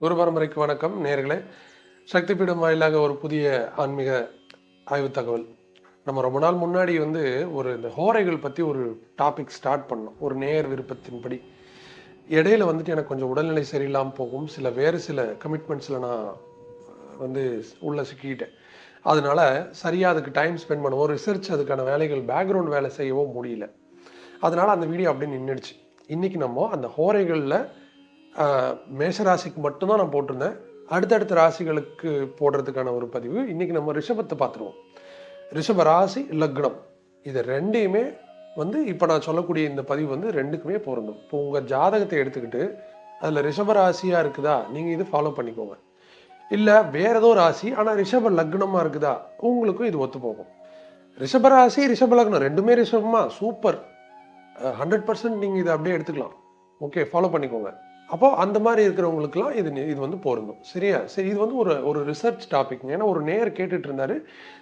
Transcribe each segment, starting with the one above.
குரு பரம்பரைக்கு வணக்கம் நேர்களே. சக்தி பீடம் வாயிலாக ஒரு புதிய ஆன்மீக ஆய்வு தகவல். நம்ம ரொம்ப நாள் முன்னாடி வந்து ஒரு இந்த ஹோரைகள் பற்றி ஒரு டாபிக் ஸ்டார்ட் பண்ணோம். ஒரு நேர் விருப்பத்தின்படி. இடையில வந்துட்டு எனக்கு கொஞ்சம் உடல்நிலை சரியில்லாமல் போகும். சில வேறு சில கமிட்மெண்ட்ஸில் நான் வந்து உள்ளே சிக்கிக்கிட்டேன். அதனால சரியாக அதுக்கு டைம் ஸ்பெண்ட் பண்ணவோ ரிசர்ச் அதுக்கான வேலைகள் பேக்ரவுண்ட் வேலை செய்யவோ முடியல. அதனால் அந்த வீடியோ அப்படியே நின்றுடுச்சு இன்னைக்கு நம்ம அந்த ஹோரைகளில் மேஷராசிக்கு மட்டும்தான் நான் போட்டிருந்தேன். அடுத்தடுத்த ராசிகளுக்கு போடுறதுக்கான ஒரு பதிவு. இன்றைக்கி நம்ம ரிஷபத்தை பார்த்துருவோம். ரிஷப ராசி லக்னம். இது ரெண்டையுமே வந்து இப்போ நான் சொல்லக்கூடிய இந்த பதிவு வந்து ரெண்டுக்குமே பொருந்தும். இப்போ உங்கள் ஜாதகத்தை எடுத்துக்கிட்டு அதில் ரிஷப ராசியாக இருக்குதா? நீங்கள் இது ஃபாலோ பண்ணிக்கோங்க. இல்லை வேற ஏதோ ராசி ஆனால் ரிஷப லக்னமாக இருக்குதா? உங்களுக்கும் இது ஒத்து போகும். ரிஷப ராசி ரிஷப லக்னம் ரெண்டுமே ரிஷபமா? சூப்பர். ஹண்ட்ரட் பர்சன்ட் நீங்கள் இதை அப்படியே எடுத்துக்கலாம். ஓகே ஃபாலோ பண்ணிக்கோங்க. அப்போ அந்த மாதிரி இருக்கிறவங்களுக்குலாம் இது இது வந்து பொருந்தும். சரியா? சரி இது வந்து ஒரு ஒரு ரிசர்ச் டாபிக் ஏன்னா ஒரு நேர் கேட்டுட்டு இருந்தாரு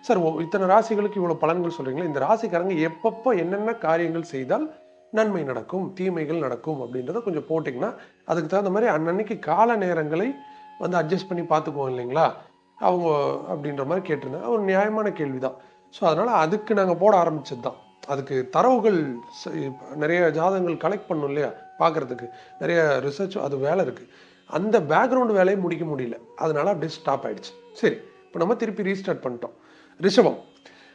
சார் ஓ, இத்தனை ராசிகளுக்கு இவ்வளோ பலன்கள் சொல்றீங்களா இந்த ராசிக்காரங்க எப்பப்போ என்னென்ன காரியங்கள் செய்தால் நன்மை நடக்கும் தீமைகள் நடக்கும்? அப்படின்றத கொஞ்சம் போட்டிங்கன்னா அதுக்கு தகுந்த மாதிரி அன்னன்னைக்கு கால நேரங்களை வந்து அட்ஜஸ்ட் பண்ணி பார்த்துக்குவோம் இல்லைங்களா? அவங்க அப்படின்ற மாதிரி கேட்டிருந்தாங்க ஒரு நியாயமான கேள்வி தான் ஸோ அதனால் அதுக்கு நாங்கள் போட ஆரம்பிச்சது தான் அதுக்கு தரவுகள் நிறைய ஜாதகங்கள் கலெக்ட் பண்ணும் இல்லையா? பார்க்கறதுக்கு நிறைய ரிசர்ச் அது வேலை இருக்குது அந்த பேக்ரவுண்ட் வேலையை முடிக்க முடியல. அதனால அப்படியே ஸ்டாப் ஆகிடுச்சு சரி இப்போ நம்ம திருப்பி ரீஸ்டார்ட் பண்ணிட்டோம். ரிஷபம்.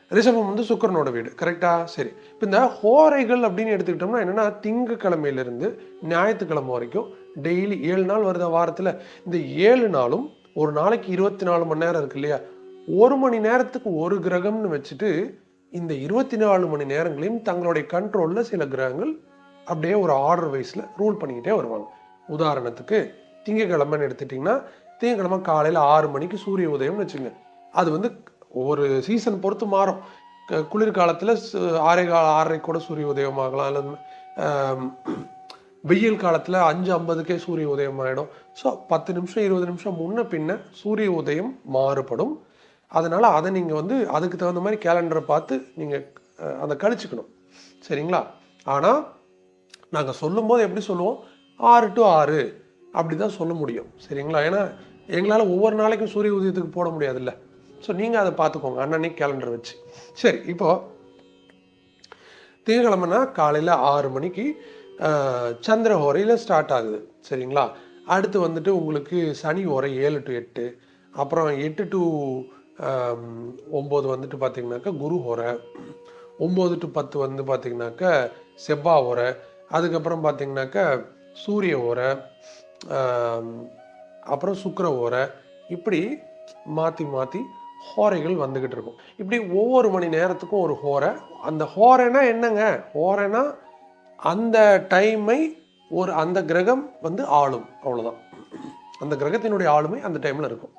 ரிஷபம் வந்து சுக்கரனோட வீடு கரெக்டாக சரி. இப்போ இந்த ஹோரைகள் அப்படின்னு எடுத்துக்கிட்டோம்னா என்னன்னா திங்கக்கிழமையிலேருந்து ஞாயிற்றுக்கிழமை வரைக்கும் டெய்லி ஏழு நாள் வருத வாரத்தில். இந்த ஏழு நாளும் ஒரு நாளைக்கு இருபத்தி நாலு மணி நேரம் இருக்கு இல்லையா? ஒரு மணி நேரத்துக்கு ஒரு கிரகம்னு வச்சுட்டு இந்த இருபத்தி நாலு மணி நேரங்களையும் தங்களுடைய கண்ட்ரோலில் சில கிரகங்கள் அப்படியே ஒரு ஆர்டர் வைஸில் ரூல் பண்ணிக்கிட்டே வருவாங்க. உதாரணத்துக்கு திங்கக்கிழமைன்னு எடுத்துட்டிங்கன்னா திங்கக்கிழமை காலையில் ஆறு மணிக்கு சூரிய உதயம்னு வச்சுங்க. அது வந்து ஒவ்வொரு சீசன் பொறுத்து மாறும். குளிர்காலத்தில் ஆறே கால ஆறரை கூட சூரிய உதயம் ஆகலாம். இல்லை வெயில் காலத்தில் அஞ்சு ஐம்பதுக்கே சூரிய உதயம் ஆகிடும் ஸோ பத்து நிமிஷம் இருபது நிமிஷம் முன்ன பின்ன சூரிய உதயம் மாறுபடும். அதனால் அதை நீங்கள் வந்து அதுக்கு தகுந்த மாதிரி கேலண்டரை பார்த்து நீங்கள் அதை கழிச்சுக்கணும். சரிங்களா? ஆனால் நாங்கள் சொல்லும்போது எப்படி சொல்லுவோம்? ஆறு டு ஆறு. அப்படி தான் சொல்ல முடியும். சரிங்களா? ஏன்னா எங்களால் ஒவ்வொரு நாளைக்கும் சூரிய உதயத்துக்கு போட முடியாதுல்ல. ஸோ நீங்கள் அதை பார்த்துக்கோங்க. அன்னன்னைக்கு கேலண்டர் வச்சு. சரி இப்போது திங்கக்கிழமைனா காலையில் ஆறு மணிக்கு சந்திர ஹோரையில் ஸ்டார்ட் ஆகுது. சரிங்களா? அடுத்து வந்துட்டு உங்களுக்கு சனி ஓரை ஏழு டு எட்டு. அப்புறம் எட்டு டு ஒம்பது வந்துட்டு பார்த்திங்கனாக்கா குரு ஹோரை. ஒம்பது டு பத்து வந்து பார்த்திங்கனாக்கா செவ்வாய் ஓரை அதுக்கப்புறம் பார்த்தீங்கன்னாக்கா சூரிய ஓரை அப்புறம் சுக்கர ஓரை இப்படி மாற்றி மாற்றி ஹோரைகள் வந்துக்கிட்டு இருக்கும். இப்படி ஒவ்வொரு மணி நேரத்துக்கும் ஒரு ஹோரை. அந்த ஹோரைனா என்னங்க? ஹோரைனா அந்த டைமை ஒரு அந்த கிரகம் வந்து ஆளும். அவ்வளோதான் அந்த கிரகத்தினுடைய ஆளுமை அந்த டைமில் இருக்கும்.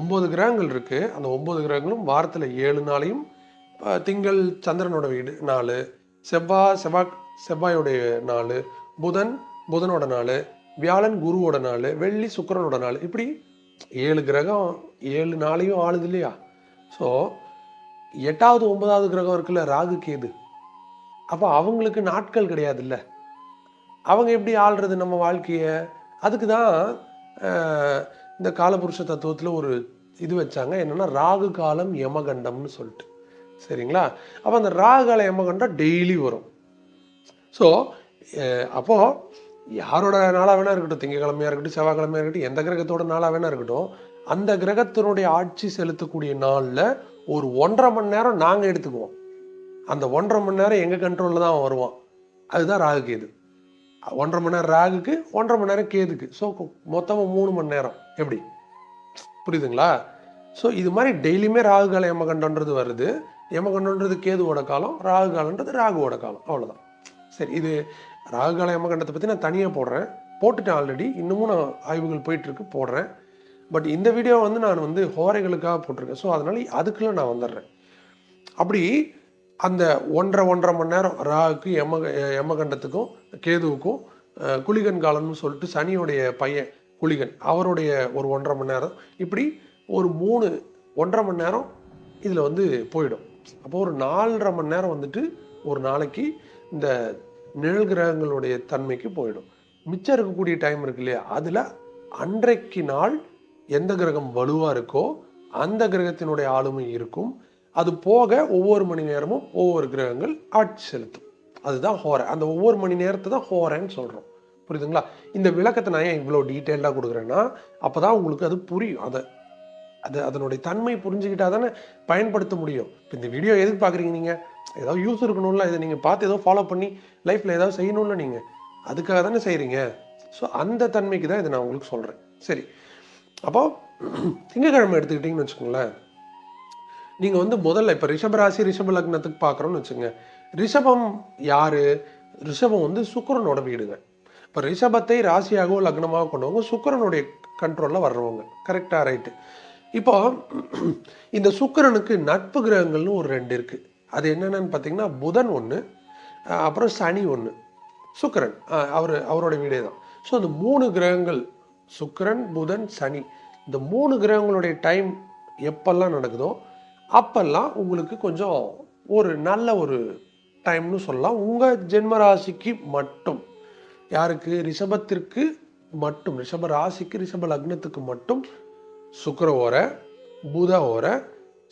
ஒம்பது கிரகங்கள் இருக்குது அந்த ஒம்பது கிரகங்களும் வாரத்தில் ஏழு நாளையும் திங்கள் சந்திரனோட வீடு நாலு செவ்வாய் செவ்வாய் செவ்வாயோடைய நாள் புதன் புதனோட நாள் வியாழன் குருவோட நாள் வெள்ளி சுக்கிரனோட நாள் இப்படி ஏழு கிரகம் ஏழு நாளையும் ஆளுது இல்லையா? ஸோ எட்டாவது ஒன்பதாவது கிரகம் இருக்குல்ல ராகு கேது. அப்போ அவங்களுக்கு நாட்கள் கிடையாதுல்ல. அவங்க எப்படி ஆள்றது நம்ம வாழ்க்கையை? அதுக்கு தான் இந்த காலபுருஷ தத்துவத்தில் ஒரு இது வச்சாங்க. என்னன்னா ராகு காலம் யமகண்டம்னு சொல்லிட்டு. சரிங்களா? அப்போ அந்த ராகு கால யமகண்டம் டெய்லி வரும். ஸோ அப்போது யாரோட நாளாக வேணா இருக்கட்டும். திங்கக்கிழமையா இருக்கட்டும் செவ்வாய்க்கிழமையாக இருக்கட்டும் எந்த கிரகத்தோட நாளாக வேணா இருக்கட்டும் அந்த கிரகத்தினுடைய ஆட்சி செலுத்தக்கூடிய நாளில் ஒரு ஒன்றரை மணி நேரம் நாங்கள் எடுத்துக்குவோம். அந்த ஒன்றரை மணி நேரம் எங்கள் கண்ட்ரோலில் தான் வருவோம் வருவான். அதுதான் ராகு கேது. ஒன்றரை மணி நேரம் ராகுக்கு ஒன்றரை மணி நேரம் கேதுக்கு. ஸோ மொத்தமாக மூணு மணி நேரம். எப்படி? புரியுதுங்களா? ஸோ இது மாதிரி டெய்லியுமே ராகு காலம் யமகண்டன்றது வருது. யமகண்டன்றது கேதுவோட காலம் ராகு காலன்றது ராகுவோட காலம். அவ்வளோதான் சரி இது ராகு கால யமகண்டத்தை பற்றி நான் தனியாக போடுறேன். போட்டுட்டேன் ஆல்ரெடி இன்னமும் நான் ஆய்வுகள் போயிட்டுருக்கு போடுறேன். பட் இந்த வீடியோ வந்து நான் வந்து ஹோரைகளுக்காக போட்டிருக்கேன். ஸோ அதனால் அதுக்குள்ளே நான் வந்துடுறேன். அப்படி அந்த ஒன்றரை ஒன்றரை மணி நேரம் ராகுக்கு யம யமகண்டத்துக்கும் கேதுவுக்கும் குளிகன் காலம்னு சொல்லிட்டு சனியோடைய பையன் குளிகன் அவருடைய ஒரு ஒன்றரை மணி நேரம். இப்படி ஒரு மூணு ஒன்றரை மணி நேரம் இதில் வந்து போயிடும். அப்போ ஒரு நாலரை மணி நேரம் வந்துட்டு ஒரு நாளைக்கு இந்த நிழல் கிரகங்களுடைய தன்மைக்கு போயிடும். மிச்சம் இருக்கக்கூடிய டைம் இருக்கு இல்லையா? அதில் அன்றைக்கு நாள் எந்த கிரகம் வலுவாக இருக்கோ அந்த கிரகத்தினுடைய ஆளுமை இருக்கும். அது போக ஒவ்வொரு மணி நேரமும் ஒவ்வொரு கிரகங்கள் ஆட்சி செலுத்தும். அதுதான் ஹோரை. அந்த ஒவ்வொரு மணி நேரத்தை தான் ஹோரைன்னு சொல்கிறோம் புரியுதுங்களா? இந்த விளக்கத்தை நான் ஏன் இவ்வளோ டீட்டெயில்டாக கொடுக்குறேன்னா அப்பதான் உங்களுக்கு அது புரியும். அதை அது அதனுடைய தன்மை புரிஞ்சுக்கிட்டா தானே பயன்படுத்த முடியும். இப்போ இந்த வீடியோ எதுக்கு பார்க்குறீங்க நீங்கள் ஏதாவது யூஸ் இருக்கணும்ல இதை நீங்கள் பார்த்து ஏதோ ஃபாலோ பண்ணி லைஃப்பில் ஏதாவது செய்யணும்ல நீங்கள் அதுக்காக தானே செய்கிறீங்க ஸோ அந்த தன்மைக்கு தான் இதை நான் உங்களுக்கு சொல்கிறேன் சரி. அப்போ திங்கக்கிழமை எடுத்துக்கிட்டிங்கன்னு வச்சுக்கோங்களேன். நீங்கள் வந்து முதல்ல இப்போ ரிஷபராசி ரிஷப லக்னத்துக்கு பார்க்குறோன்னு வச்சுங்க. ரிஷபம் யார்? ரிஷபம் வந்து சுக்கரனோட வீடுங்க. இப்போ ரிஷபத்தை ராசியாகவோ லக்னமாக கொண்டவங்க சுக்கரனுடைய கண்ட்ரோலில் வர்றவங்க. கரெக்டாக ரைட்டு இப்போ இந்த சுக்கிரனுக்கு நட்பு கிரகங்கள்னு ஒரு ரெண்டு இருக்கு. அது என்னென்னு பார்த்தீங்கன்னா புதன் ஒன்று அப்புறம் சனி ஒன்று சுக்கரன். அவர் அவரோட வீடே தான். ஸோ அந்த மூணு கிரகங்கள் சுக்கிரன் புதன் சனி இந்த மூணு கிரகங்களுடைய டைம் எப்பெல்லாம் நடக்குதோ அப்பெல்லாம் உங்களுக்கு கொஞ்சம் ஒரு நல்ல ஒரு டைம்னு சொல்லலாம். உங்கள் ஜென்ம ராசிக்கு மட்டும். யாருக்கு? ரிஷபத்திற்கு மட்டும். ரிஷப ராசிக்கு ரிஷப லக்னத்துக்கு மட்டும். சுக்கர ஓரை புத ஓரை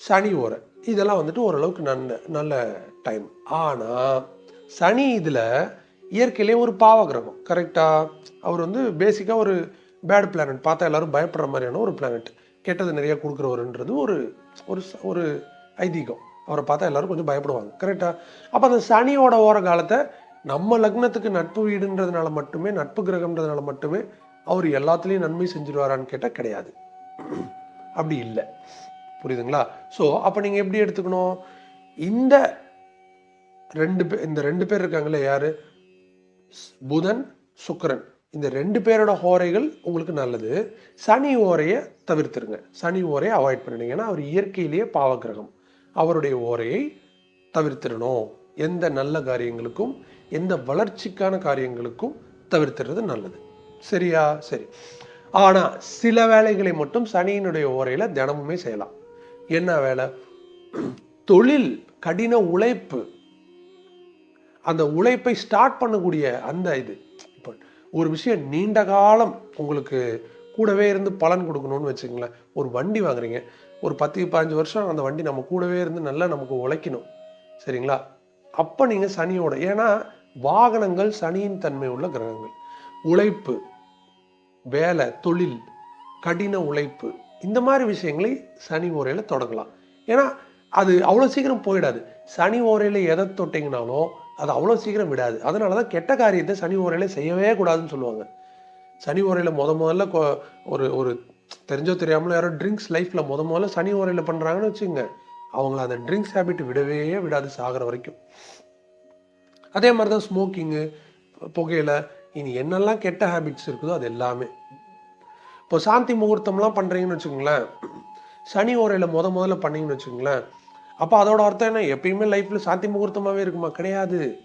சனி ஓரை. இதெல்லாம் வந்துட்டு ஓரளவுக்கு நல்ல நல்ல டைம் ஆனால் சனி இதில் இயற்கையிலே ஒரு பாவகிரகம். கரெக்டாக அவர் வந்து பேசிக்காக ஒரு பேட் பிளானட் பார்த்தா எல்லாரும் பயப்படுற மாதிரியான ஒரு பிளானட் கெட்டது நிறைய கொடுக்குறவருன்றது ஒரு ஒரு ஒரு ஐதீகம். அவரை பார்த்தா எல்லாரும் கொஞ்சம் பயப்படுவாங்க. கரெக்டாக அப்போ அந்த சனியோட ஓர காலத்தை நம்ம லக்னத்துக்கு நட்பு வீடுன்றதுனால மட்டுமே நட்பு கிரகம்ன்றதுனால மட்டுமே அவர் எல்லாத்துலேயும் நன்மை செஞ்சிருவாரான்னு கேட்டால் கிடையாது. அப்படி இல்லை. புரியுதுங்களா? ஸோ அப்போ நீங்கள் எப்படி எடுத்துக்கணும்? இந்த ரெண்டு பேர் இந்த ரெண்டு பேர் இருக்காங்களே யார்? புதன் சுக்கரன். இந்த ரெண்டு பேரோட ஹோரைகள் உங்களுக்கு நல்லது. சனி ஓரையை தவிர்த்துருங்க. சனி ஓரையை அவாய்ட் பண்ணிடுங்க ஏன்னா அவர் இயற்கையிலேயே பாவகிரகம் அவருடைய ஓரையை தவிர்த்திடணும். எந்த நல்ல காரியங்களுக்கும் எந்த வளர்ச்சிக்கான காரியங்களுக்கும் தவிர்த்துறது நல்லது. சரியா? சரி. ஆனால் சில வேலைகளை மட்டும் சனியினுடைய ஓரையில் தினமுமே செய்யலாம். என்ன வேலை? தொழில் கடின உழைப்பு. அந்த உழைப்பை ஸ்டார்ட் பண்ணக்கூடிய அந்த இது. இப்போ ஒரு விஷயம் நீண்ட காலம் உங்களுக்கு கூடவே இருந்து பலன் கொடுக்கணும்னு வச்சுங்களேன் ஒரு வண்டி வாங்குறீங்க. ஒரு பத்து பதினஞ்சு வருஷம் அந்த வண்டி நம்ம கூடவே இருந்து நல்லா நமக்கு உழைக்கணும். சரிங்களா? அப்போ நீங்கள் சனியோட ஏன்னா வாகனங்கள் சனியின் தன்மை உள்ள கிரகங்கள். உழைப்பு வேலை தொழில் கடின உழைப்பு இந்த மாதிரி விஷயங்களை சனி ஓரையில் தொடங்கலாம். ஏன்னா அது அவ்வளோ சீக்கிரம் போயிடாது. சனி ஓரையில் எதை தொட்டிங்கனாலும் அது அவ்வளோ சீக்கிரம் விடாது. அதனால தான் கெட்ட காரியத்தை சனி ஓரையில் செய்யவே கூடாதுன்னு சொல்லுவாங்க. சனி ஓரையில் முத முதல்ல கொ- ஒரு ஒரு தெரிஞ்சோ தெரியாமலோ யாரோ ட்ரிங்க்ஸ் லைஃப்பில் முத முதல்ல சனி ஓரையில் பண்ணுறாங்கன்னு வச்சுங்க அவங்கள அந்த ட்ரிங்க்ஸ் ஹேபிட் விடவே விடாது சாகிற வரைக்கும். அதே மாதிரி தான் ஸ்மோக்கிங்கு புகையில இனி என்னெல்லாம் கெட்ட ஹேபிட்ஸ் இருக்குதோ அது எல்லாமே. இப்போ சாந்தி முகூர்த்தம்லாம் பண்ணுறீங்கன்னு வச்சுக்கோங்களேன். சனி ஓரையில் முத முதல்ல பண்ணீங்கன்னு வச்சுக்கோங்களேன். அப்போ அதோட அர்த்தம் என்ன? எப்பயுமே லைஃப்பில் சாந்தி முகூர்த்தமாகவே இருக்குமா? கிடையாது.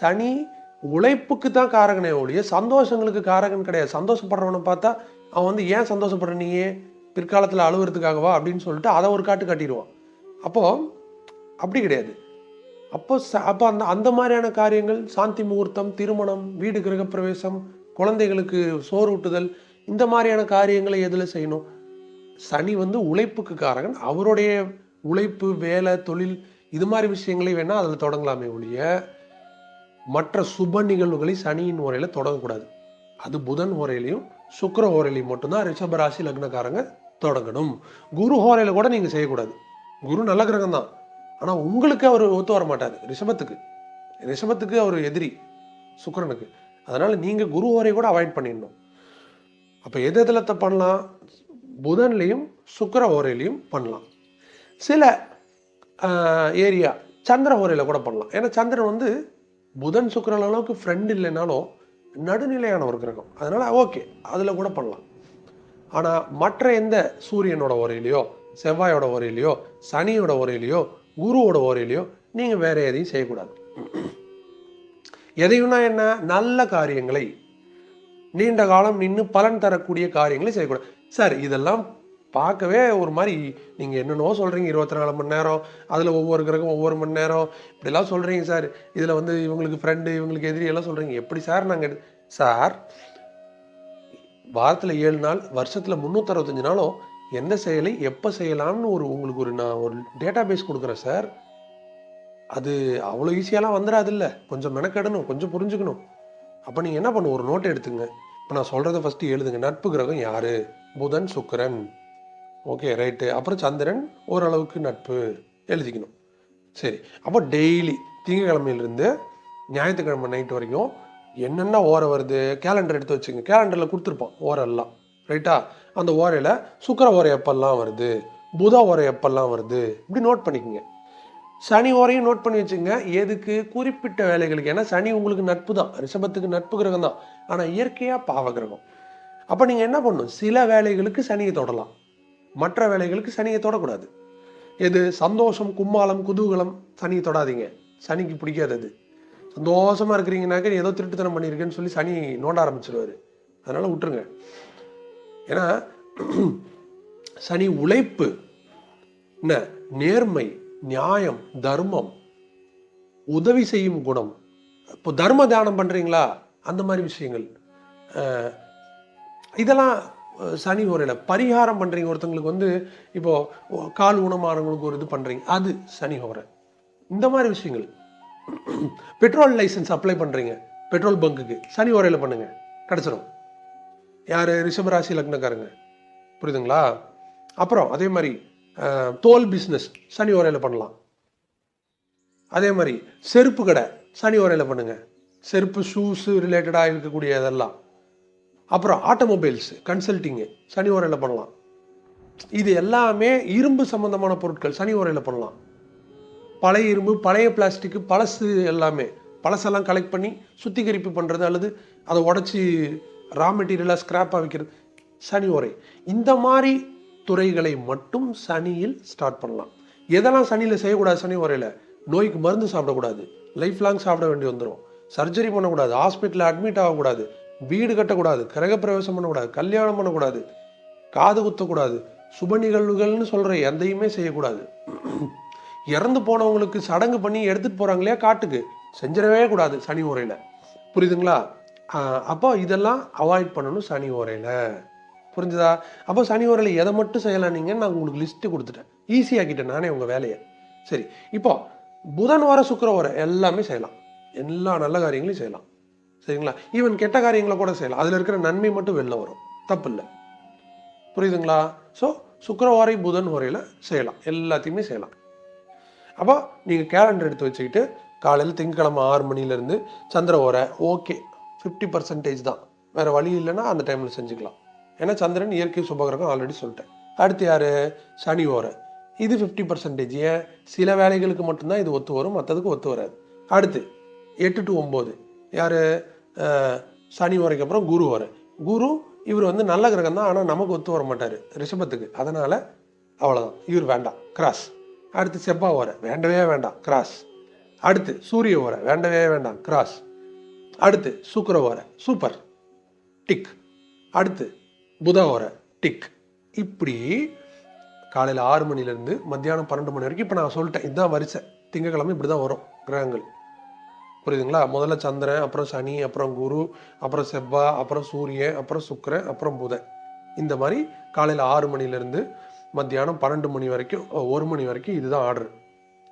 சனி உழைப்புக்கு தான் காரகனே ஒழிய சந்தோஷங்களுக்கு காரகன் கிடையாது. சந்தோஷப்படுறவனை பார்த்தா அவன் வந்து ஏன் சந்தோஷப்படுற நீயே? பிற்காலத்தில் அழுவுறதுக்காகவா? அப்படின்னு சொல்லிட்டு அதை ஒரு காட்டு காட்டிடுவான். அப்போது அப்படி கிடையாது. அப்போ ச- அப்போ அந்த அந்த மாதிரியான காரியங்கள் சாந்தி முகூர்த்தம் திருமணம் வீடு கிரகப்பிரவேசம் குழந்தைகளுக்கு சோறு ஊட்டுதல் இந்த மாதிரியான காரியங்களை எதில் செய்யணும்? சனி வந்து உழைப்புக்கு காரகன். அவருடைய உழைப்பு வேலை தொழில் இது மாதிரி விஷயங்களை வேணால் அதில் தொடங்கலாமே ஒழிய மற்ற சுப நிகழ்வுகளை சனியின் உரையில் தொடங்கக்கூடாது. அது புதன் முறையிலையும் சுக்கர ஓரையிலையும் மட்டும்தான் ரிஷபராசி லக்னக்காரங்க தொடங்கணும். குரு ஹோரையில் கூட நீங்கள் செய்யக்கூடாது. குரு நல்ல கிரகம் தான் ஆனால் உங்களுக்கு அவர் ஒத்து வர மாட்டார். ரிஷபத்துக்கு. ரிஷபத்துக்கு அவர் எதிரி சுக்கரனுக்கு. அதனால் நீங்கள் குரு ஹோரை கூட அவாய்ட் பண்ணிடணும். அப்போ எது எதில் பண்ணலாம்? புதன்லேயும் சுக்கர ஓரையிலையும் பண்ணலாம். சில ஏரியா சந்திர ஓரையில் கூட பண்ணலாம். ஏன்னா சந்திரன் வந்து புதன் சுக்கிரன் அளவுக்கு ஃப்ரெண்ட் இல்லைனாலும் நடுநிலையான ஒரு கிரகம். அதனால் ஓகே அதில் கூட பண்ணலாம். ஆனால் மற்ற எந்த சூரியனோட ஓரையிலையோ செவ்வாயோட ஓரையிலையோ சனியோட ஓரையிலையோ குருவோட ஓரையிலையோ நீங்கள் வேறு எதையும் செய்யக்கூடாது. எதையும்னா என்ன? நல்ல காரியங்களை நீண்ட காலம் நின்று பலன் தரக்கூடிய காரியங்களை செய்யக்கூடாது. சார் இதெல்லாம் பார்க்கவே ஒரு மாதிரி நீங்கள் என்னென்னவோ சொல்கிறீங்க இருபத்தி நாலு மணி நேரம் அதில் ஒவ்வொரு கிரகம் ஒவ்வொரு மணி நேரம் இப்படிலாம் சொல்கிறீங்க சார். இதில் வந்து இவங்களுக்கு ஃப்ரெண்டு இவங்களுக்கு எதிரி எல்லாம் சொல்கிறீங்க எப்படி சார் நாங்கள் சார் வாரத்தில் ஏழு நாள் வருஷத்தில் முந்நூற்றறுபத்தஞ்சு நாளும் எந்த செயலை எப்போ செய்யலாம்னு ஒரு உங்களுக்கு ஒரு நான் ஒரு டேட்டா பேஸ் கொடுக்குறேன் சார் அது அவ்வளோ ஈஸியாலாம் வந்துடாதுல்ல கொஞ்சம் மெனக்கெடணும் கொஞ்சம் புரிஞ்சுக்கணும். அப்போ நீங்கள் என்ன பண்ணணும் ஒரு நோட் எடுத்துங்க. இப்போ நான் சொல்கிறத ஃபஸ்ட்டு எழுதுங்க. நட்பு கிரகம் யார்? புதன் சுக்கரன். ஓகே ரைட்டு அப்புறம் சந்திரன் ஓரளவுக்கு நட்பு. எழுதிக்கணும். சரி. அப்போ டெய்லி திங்கக்கிழமையிலேருந்து ஞாயிற்றுக்கிழமை நைட் வரைக்கும் என்னென்ன ஓரம் வருது? கேலண்டர் எடுத்து வச்சுங்க. கேலண்டரில் கொடுத்துருப்போம் ஓரெல்லாம். ரைட்டா அந்த ஓரையில் சுக்கிர ஓரை எப்பெல்லாம் வருது? புத ஓரை எப்பெல்லாம் வருது? இப்படி நோட் பண்ணிக்கோங்க. சனி ஓரையும் நோட் பண்ணி வச்சுங்க. எதுக்கு? குறிப்பிட்ட வேலைகளுக்கு. ஏன்னா சனி உங்களுக்கு நட்பு தான். ரிஷபத்துக்கு நட்பு கிரகம் தான். ஆனால் இயற்கையாக பாவ கிரகம். அப்போ நீங்கள் என்ன பண்ணணும்? சில வேலைகளுக்கு சனியை தொடலாம். மற்ற வேலைகளுக்கு சனியை தொடக்கூடாது. எது? சந்தோஷம் கும்மாளம் குதூகலம் சனியை தொடாதீங்க. சனிக்கு பிடிக்காது அது. சந்தோஷமா இருக்கிறீங்கனாக்க ஏதோ திருட்டுத்தனம் பண்ணியிருக்கேன்னு சொல்லி சனி நோண்ட ஆரம்பிச்சிருவார். அதனால் விட்டுருங்க. ஏன்னா சனி உழைப்பு என்ன நேர்மை நியாயம் தர்மம் உதவி செய்யும் குணம். இப்போ தர்ம தானம் பண்ணுறீங்களா அந்த மாதிரி விஷயங்கள். இதெல்லாம் சனி உரையில் பரிகாரம் பண்ணுறீங்க ஒருத்தங்களுக்கு வந்து இப்போது கால் ஊனமானவங்களுக்கு ஒரு இது பண்ணுறீங்க அது சனி ஹோரை. இந்த மாதிரி விஷயங்கள். பெட்ரோல் லைசன்ஸ் அப்ளை பண்ணுறீங்க பெட்ரோல் பங்குக்கு. சனி உரையில் பண்ணுங்கள் கிடச்சிரும். யார்? ரிஷபராசி லக்னக்காரங்க. புரியுதுங்களா? அப்புறம் அதே மாதிரி தோல் பிஸ்னஸ் சனி ஓரையில் பண்ணலாம். அதே மாதிரி செருப்பு கடை சனி ஓரையில் பண்ணுங்கள் செருப்பு ஷூஸு ரிலேட்டடாக இருக்கக்கூடிய இதெல்லாம் அப்புறம் ஆட்டோமொபைல்ஸ் கன்சல்ட்டிங்கு சனி ஓரையில் பண்ணலாம். இது எல்லாமே இரும்பு சம்பந்தமான பொருட்கள் சனி ஓரையில் பண்ணலாம். பழைய இரும்பு பழைய பிளாஸ்டிக்கு பழசு எல்லாமே. பழசெல்லாம் கலெக்ட் பண்ணி சுத்திகரிப்பு பண்ணுறது அல்லது அதை உடச்சி ரா மெட்டீரியலாக ஸ்க்ராப்பாக விற்கிறது சனி உரை இந்த மாதிரி துறைகளை மட்டும் சனியில் ஸ்டார்ட் பண்ணலாம். எதெல்லாம் சனியில் செய்யக்கூடாது சனி உரையில் நோய்க்கு மருந்து சாப்பிடக்கூடாது. லைஃப் லாங் சாப்பிட வேண்டி வந்துடும் சர்ஜரி பண்ணக்கூடாது. ஹாஸ்பிட்டலில் அட்மிட் ஆகக்கூடாது. வீடு கட்டக்கூடாது. கிரகப்பிரவேசம் பண்ணக்கூடாது. கல்யாணம் பண்ணக்கூடாது. காது குத்தக்கூடாது. சுப நிகழ்வுகள்னு சொல்கிற எதையுமே செய்யக்கூடாது. இறந்து போனவங்களுக்கு சடங்கு பண்ணி எடுத்துகிட்டு போறாங்க இல்லையா? காட்டுக்கு. செஞ்சிடவே கூடாது சனி உரையில் புரியுதுங்களா? அப்போ இதெல்லாம் அவாய்ட் பண்ணணும் சனி ஓரையில். புரிஞ்சுதா? அப்போ சனி ஓரையில் எதை மட்டும் செய்யலாம் நீங்கள் நான் உங்களுக்கு லிஸ்ட்டு கொடுத்துட்டேன். ஈஸியாக்கிட்டேன் நானே உங்கள் வேலையை. சரி இப்போ புதன் வர சுக்கர வர எல்லாமே செய்யலாம். எல்லா நல்ல காரியங்களையும் செய்யலாம். சரிங்களா? ஈவன் கெட்ட காரியங்களை கூட செய்யலாம். அதில் இருக்கிற நன்மை மட்டும் வெளில வரும். தப்பு இல்லை புரியுதுங்களா ஸோ சுக்கரவாரை புதன் வரையில் செய்யலாம். எல்லாத்தையுமே செய்யலாம். அப்போ நீங்கள் கேலண்டர் எடுத்து வச்சுக்கிட்டு காலையில் திங்கக்கிழமை ஆறு மணிலேருந்து சந்திர ஓரை ஓகே ஃபிஃப்டி பர்சன்டேஜ் தான். வேறு வழி இல்லைன்னா அந்த டைமில் செஞ்சுக்கலாம். ஏன்னா சந்திரன் இயற்கை சுபகிரகம் ஆல்ரெடி சொல்லிட்டேன் அடுத்து யார்? சனி ஓர. இது ஃபிஃப்டி பர்சன்டேஜ் ஏன்? சில வேலைகளுக்கு மட்டும்தான் இது ஒத்து வரும் மற்றதுக்கு ஒத்து வராது. அடுத்து எட்டு டு ஒம்பது யார்? சனி ஓரைக்கு அப்புறம் குரு ஓரை. குரு இவர் வந்து நல்ல கிரகம் தான் ஆனால் நமக்கு ஒத்து வர மாட்டார் ரிஷபத்துக்கு. அதனால் அவ்வளோதான் இவர் வேண்டாம். கிராஸ். அடுத்து செப்பா ஓரை. வேண்டவே வேண்டாம். கிராஸ். அடுத்து சூரிய ஓரை. வேண்டவே வேண்டாம். கிராஸ். அடுத்து சுக்கிர ஓரை சூப்பர். டிக். அடுத்து புத டிக். இப்படி காலையில் ஆறு மணிலேருந்து மத்தியானம் பன்னெண்டு மணி வரைக்கும் இப்போ நான் சொல்லிட்டேன். இதுதான் வரிசை. திங்கக்கிழமை இப்படி தான் வரும் கிரகங்கள். புரியுதுங்களா? முதல்ல சந்திரன் அப்புறம் சனி அப்புறம் குரு அப்புறம் செவ்வாய் அப்புறம் சூரியன் அப்புறம் சுக்கரன் அப்புறம் புதன். இந்த மாதிரி காலையில் ஆறு மணிலேருந்து மத்தியானம் பன்னெண்டு மணி வரைக்கும் ஒரு மணி வரைக்கும் இதுதான் ஆர்டர்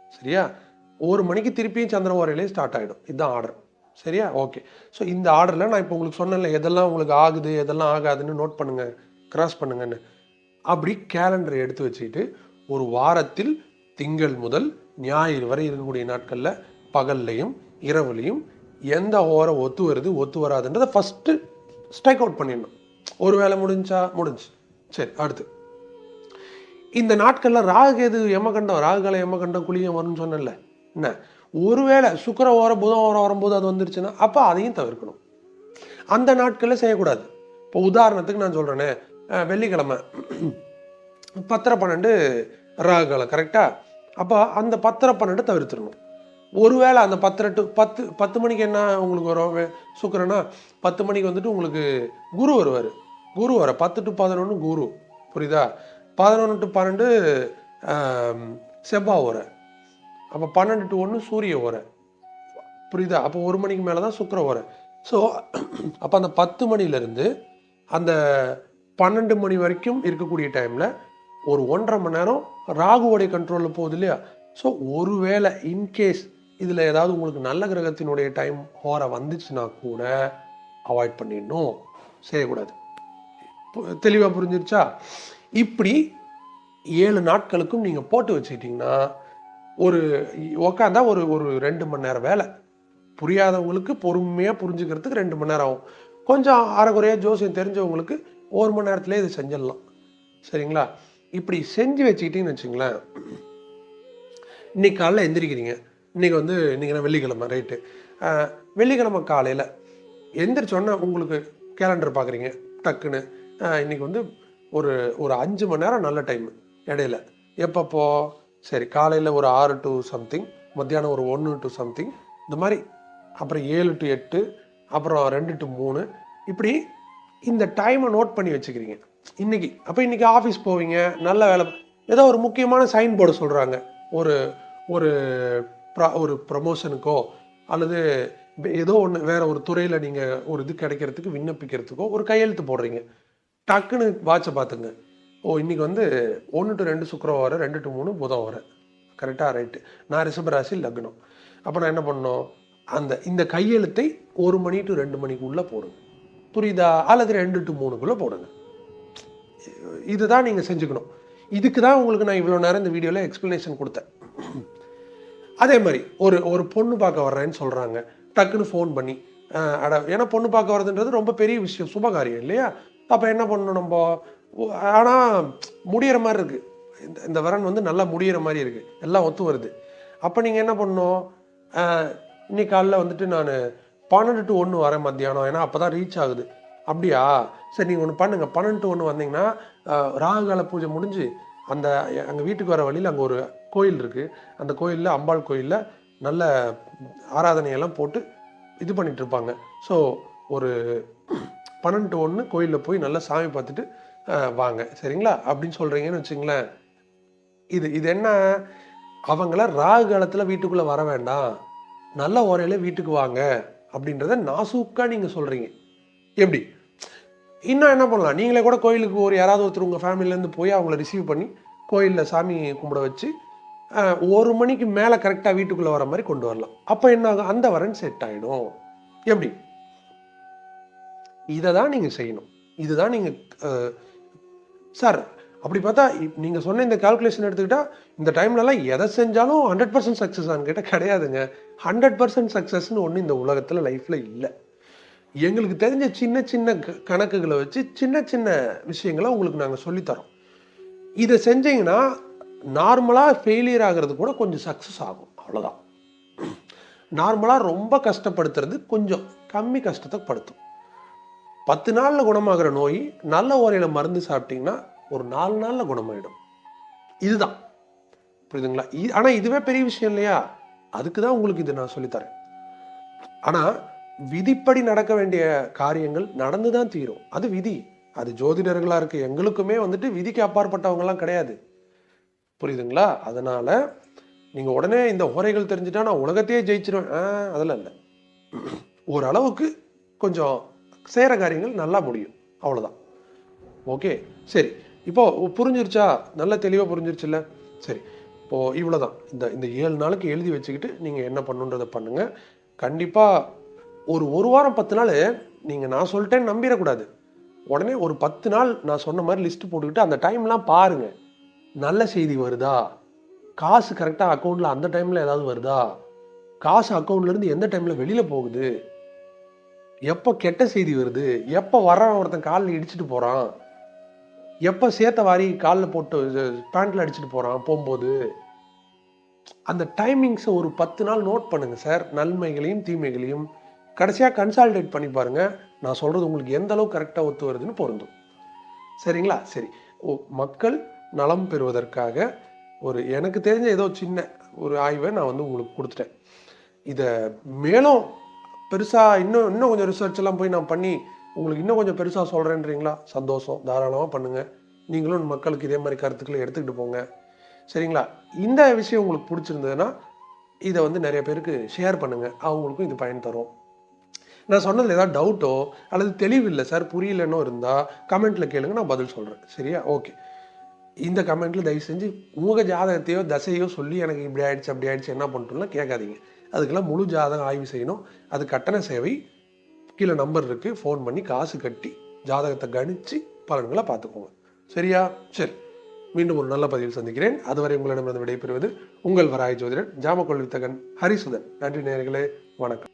சரியா? ஒரு மணிக்கு திருப்பியும் சந்திர ஓரையிலே ஸ்டார்ட் ஆகிடும் இதுதான் ஆர்டர் சரியா? ஓகே ஸோ இந்த ஆர்டரில் நான் இப்போ உங்களுக்கு சொன்னேன்ல எதெல்லாம் உங்களுக்கு ஆகுது எதெல்லாம் ஆகாதுன்னு நோட் பண்ணுங்க கிராஸ் பண்ணுங்கன்னு. அப்படி கேலண்டர் எடுத்து வச்சுக்கிட்டு ஒரு வாரத்தில் திங்கள் முதல் ஞாயிறு வரை இருக்கக்கூடிய நாட்களில் பகல்லையும் இரவுலையும் எந்த ஓரம் ஒத்து வருது ஒத்து வராதுன்றதை ஃபஸ்ட்டு ஸ்ட்ரைக் அவுட் பண்ணிடணும். ஒரு வேலை முடிஞ்சா முடிஞ்சு. சரி அடுத்து. இந்த நாட்களில் ராகு எது யமகண்டம் ராகுகால யமகண்டம் குளியம் வரும்னு சொன்னேன்ல. என்ன? ஒருவேளை சுக்கிர ஓரம் புதன் ஓரம் வரும்போது அது வந்துருச்சுன்னா அப்போ அதையும் தவிர்க்கணும். அந்த நாட்களில் செய்யக்கூடாது. இப்போ உதாரணத்துக்கு நான் சொல்கிறேனே வெள்ளிக்கிழமை. பத்தரை பன்னெண்டு ராகுகளை கரெக்டாக அப்போ அந்த பத்தரை பன்னெண்டு தவிர்த்துடணும். ஒருவேளை அந்த பத்தரை டு பத்து பத்து மணிக்கு என்ன உங்களுக்கு வரும்? சுக்கரனா சுக்கிரனா? பத்து மணிக்கு வந்துட்டு உங்களுக்கு குரு வருவார். குரு வர பத்து டு பதினொன்று குரு. புரியுதா? பதினொன்று டு பன்னெண்டு செவ்வாய் வர. அப்போ பன்னெண்டு டு ஒன்று சூரிய உரை புரியுதா? அப்போ ஒரு மணிக்கு மேலே தான் சுக்கர உரை ஸோ அப்போ அந்த பத்து மணிலேருந்து அந்த பன்னெண்டு மணி வரைக்கும் இருக்கக்கூடிய டைமில் ஒரு ஒன்றரை மணி நேரம் ராகுவோடைய கண்ட்ரோலில் போகுது இல்லையா? ஸோ ஒருவேளை இன்கேஸ் இதில் ஏதாவது உங்களுக்கு நல்ல கிரகத்தினுடைய டைம் ஹோரை வந்துச்சுன்னா கூட அவாய்ட் பண்ணிடணும். செய்யக்கூடாது. தெளிவாக புரிஞ்சிருச்சா? இப்படி ஏழு நாட்களுக்கும் நீங்கள் போட்டு வச்சுக்கிட்டிங்கன்னா ஒரு உக்காந்தா ஒரு ஒரு ரெண்டு மணி நேரம் வேலை. புரியாதவங்களுக்கு பொறுமையாக புரிஞ்சுக்கிறதுக்கு ரெண்டு மணி நேரம் ஆகும். கொஞ்சம் அரைக்குறையாக ஜோசியம் தெரிஞ்சவங்களுக்கு ஒரு மணி நேரத்துலேயே இது செஞ்சிடலாம். சரிங்களா? இப்படி செஞ்சு வச்சுக்கிட்டீங்கன்னு வச்சுங்களேன் இன்னைக்கு காலைல எந்திரிக்கிறீங்க. இன்னைக்கு வந்து இன்னைக்கு வெள்ளிக்கிழமை ரைட்டு வெள்ளிக்கிழமை காலையில் எந்திரிச்சோன்னே உங்களுக்கு கேலண்டர் பார்க்குறீங்க டக்குன்னு. இன்றைக்கி வந்து ஒரு ஒரு அஞ்சு மணி நேரம் நல்ல டைம் இடையில. எப்பப்போ? சரி காலையில் ஒரு ஆறு டு சம்திங் மத்தியானம் ஒரு ஒன்று டு சம்திங் இந்த மாதிரி அப்புறம் ஏழு டு எட்டு அப்புறம் ரெண்டு டு மூணு இப்படி இந்த டைமை நோட் பண்ணி வச்சுக்கிறீங்க. இன்னைக்கு அப்போ இன்னைக்கு ஆஃபீஸ் போவீங்க நல்ல வேலை ஏதோ ஒரு முக்கியமான சைன் போர்டு சொல்கிறாங்க ஒரு ஒரு ப்ரா ஒரு ப்ரமோஷனுக்கோ அல்லது ஏதோ ஒன்று வேறு ஒரு துறையில் நீங்கள் ஒரு இது கிடைக்கிறதுக்கு விண்ணப்பிக்கிறதுக்கோ ஒரு கையெழுத்து போடுறீங்க. டக்குன்னு வாட்சை பார்த்துங்க ஓ இன்னைக்கு வந்து ஒன்று டு ரெண்டு சுக்கரவாரம் ரெண்டு டு மூணு புதன் வர கரெக்டாக ரைட்டு நான் ரிஷபராசி லக்னம். அப்போ நான் என்ன பண்ணணும்? அந்த இந்த கையெழுத்தை ஒரு மணி டு ரெண்டு மணிக்குள்ளே போடுங்க. புரியுதா? அல்லது ரெண்டு டு மூணுக்குள்ளே போடுங்க. இதுதான் நீங்கள் செஞ்சுக்கணும். இதுக்கு தான் உங்களுக்கு நான் இவ்வளோ நேரம் இந்த வீடியோவில் எக்ஸ்ப்ளனேஷன் கொடுத்தேன். அதே மாதிரி ஒரு ஒரு பொண்ணு பார்க்க வர்றேன்னு சொல்கிறாங்க டக்குன்னு ஃபோன் பண்ணி அட ஏன்னா பொண்ணு பார்க்க வர்றதுன்றது ரொம்ப பெரிய விஷயம் சுபகாரியம் இல்லையா? அப்போ என்ன பண்ணணும் நம்ம? ஆனால் முடியிற மாதிரி இருக்குது இந்த இந்த வரன் வந்து நல்லா முடியிற மாதிரி இருக்குது எல்லாம் ஒத்து வருது. அப்போ நீங்கள் என்ன பண்ணணும்? இன்னைக்கு காலைல வந்துட்டு நான் பன்னெண்டு டு ஒன்று வரேன் மத்தியானம். ஏன்னா அப்போ தான் ரீச் ஆகுது. அப்படியா? சரி நீங்கள் ஒன்று பண்ணுங்கள் பன்னெண்டு டு ஒன்று வந்தீங்கன்னா ராகுகால பூஜை முடிஞ்சு அந்த எங்கள் வீட்டுக்கு வர வழியில் அங்கே ஒரு கோயில் இருக்குது அந்த கோயிலில் அம்பாள் கோயிலில் நல்ல ஆராதனையெல்லாம் போட்டு இது பண்ணிகிட்ருப்பாங்க ஸோ ஒரு பன்னெண்டு ஒன்று கோயிலில் போய் நல்லா சாமி பார்த்துட்டு வாங்க. சரிங்களா? அப்படின்னு சொல்கிறீங்கன்னு வச்சுங்களேன். இது இது என்ன? அவங்கள ராகு காலத்தில் வீட்டுக்குள்ளே வர வேண்டாம். நல்ல ஓரையில வீட்டுக்கு வாங்க. அப்படின்றத நாசூக்காக நீங்கள் சொல்கிறீங்க எப்படி? இன்னும் என்ன பண்ணலாம்? நீங்களே கூட கோயிலுக்கு ஒரு யாராவது ஒருத்தர் உங்கள் ஃபேமிலியிலேருந்து போய் அவங்கள ரிசீவ் பண்ணி கோயிலில் சாமி கும்பிட வச்சு ஒரு மணிக்கு மேலே கரெக்டாக வீட்டுக்குள்ளே வர மாதிரி கொண்டு வரலாம். அப்போ என்ன ஆகும்? அந்த வரன் செட் ஆகிடும் எப்படி? இதை தான் நீங்கள் செய்யணும். இதுதான் நீங்கள் சார் அப்படி பார்த்தா நீங்கள் சொன்ன இந்த கால்குலேஷன் எடுத்துக்கிட்டால் இந்த டைம்லலாம் எதை செஞ்சாலும் ஹண்ட்ரட் பர்சன்ட் சக்ஸஸ் கேட்டால் கிடையாதுங்க. ஹண்ட்ரட் பர்சன்ட் சக்ஸஸ்னு ஒன்று இந்த உலகத்தில் லைஃப்பில் இல்லை. எங்களுக்கு தெரிஞ்ச சின்ன சின்ன க- கணக்குகளை வச்சு சின்ன சின்ன விஷயங்களை உங்களுக்கு நாங்கள் சொல்லித்தரோம். இதை செஞ்சீங்கன்னா நார்மலாக ஃபெயிலியர் ஆகிறது கூட கொஞ்சம் சக்ஸஸ் ஆகும். அவ்வளோதான் நார்மலாக ரொம்ப கஷ்டப்படுத்துறது கொஞ்சம் கம்மி கஷ்டத்தை படுத்தும். பத்து நாளில் குணமாகிற நோய் நல்ல உரையில் மருந்து சாப்பிட்டீங்கன்னா ஒரு நாலு நாளில் குணமாயிடும். இதுதான். புரியுதுங்களா? இது ஆனால் இதுவே பெரிய விஷயம் இல்லையா? அதுக்கு தான் உங்களுக்கு இது நான் சொல்லித்தரேன். ஆனால் விதிப்படி நடக்க வேண்டிய காரியங்கள் நடந்து தான் தீரும். அது விதி. அது ஜோதிடர்களாக இருக்க எங்களுக்குமே வந்துட்டு விதிக்கு அப்பாற்பட்டவங்கலாம் கிடையாது. புரியுதுங்களா? அதனால் நீங்கள் உடனே இந்த உரைகள் தெரிஞ்சுட்டா நான் உலகத்தையே ஜெயிச்சிருவேன். அதெல்லாம் இல்லை. ஓரளவுக்கு கொஞ்சம் செய்கிற காரியங்கள் நல்லா முடியும். அவ்வளோதான் ஓகே? சரி. இப்போது புரிஞ்சிருச்சா? நல்ல தெளிவாக புரிஞ்சிருச்சுல்ல? சரி. இப்போ இவ்வளோதான் இந்த இந்த ஏழு நாளுக்கு எழுதி வச்சுக்கிட்டு நீங்கள் என்ன பண்ணுன்றதை பண்ணுங்கள் கண்டிப்பாக ஒரு ஒரு வாரம் பத்து நாள் நீங்கள் நான் சொல்லிட்டேன்னு நம்பிடக்கூடாது. உடனே ஒரு பத்து நாள் நான் சொன்ன மாதிரி லிஸ்ட் போட்டுக்கிட்டு அந்த டைம்லாம் பாருங்கள் நல்ல செய்தி வருதா? காசு கரெக்டாக அக்கௌண்ட்டில் அந்த டைமில் ஏதாவது வருதா? காசு அக்கௌண்ட்லேருந்து எந்த டைமில் வெளியில் போகுது? எப்போ கெட்ட செய்தி வருது? எப்போ வர்றவன் ஒருத்தன் காலில் இடிச்சிட்டு போகிறான் எப்போ சேத்த வாரி காலில் போட்டு பேண்ட்டில் அடிச்சிட்டு போகிறான் போகும்போது? அந்த டைமிங்ஸை ஒரு பத்து நாள் நோட் பண்ணுங்கள் சார் நன்மைகளையும் தீமைகளையும் கடைசியாக கன்சால்டேட் பண்ணி பாருங்கள் நான் சொல்கிறது உங்களுக்கு எந்த அளவுக்கு கரெக்டாக ஒத்து வருதுன்னு பொருந்தும். சரிங்களா? சரி. ஓ மக்கள் நலம் பெறுவதற்காக ஒரு எனக்கு தெரிஞ்ச ஏதோ சின்ன ஒரு ஆய்வை நான் வந்து உங்களுக்கு கொடுத்துட்டேன். இதை மேலும் பெருசாக இன்னும் இன்னும் கொஞ்சம் ரிசர்ச் எல்லாம் போய் நான் பண்ணி உங்களுக்கு இன்னும் கொஞ்சம் பெருசாக சொல்கிறேன்றீங்களா சந்தோஷம். தாராளமாக பண்ணுங்கள் நீங்களும் மக்களுக்கு இதே மாதிரி கருத்துக்களை எடுத்துக்கிட்டு போங்க. சரிங்களா? இந்த விஷயம் உங்களுக்கு பிடிச்சிருந்ததுன்னா இதை வந்து நிறைய பேருக்கு ஷேர் பண்ணுங்கள் அவங்களுக்கும் இது பயன் தரும். நான் சொன்னதில் ஏதாவது டவுட்டோ அல்லது தெளிவில்லை சார் புரியலன்னோ இருந்தால் கமெண்ட்டில் கேளுங்க நான் பதில் சொல்கிறேன் சரியா? ஓகே இந்த கமெண்ட்டில் தயவு செஞ்சு உங்கள் ஜாதகத்தையோ தசையோ சொல்லி எனக்கு இப்படி ஆயிடுச்சு அப்படி ஆயிடுச்சு என்ன பண்ணிட்டோம்லாம் கேட்காதீங்க. அதுக்கெல்லாம் முழு ஜாதகம் ஆய்வு செய்யணும். அது கட்டண சேவை கீழே நம்பர் இருக்குது ஃபோன் பண்ணி காசு கட்டி ஜாதகத்தை கணித்து பலன்களை பார்த்துக்கோங்க. சரியா? சரி. மீண்டும் ஒரு நல்ல பதிவில் சந்திக்கிறேன். அதுவரை உங்களிடமிருந்து விடைபெறுவது உங்கள் வராய் ஜோதிடர் ஜாமக்கொள் வித்தகன் ஹரிசுதன். நன்றி நேர்களே வணக்கம்.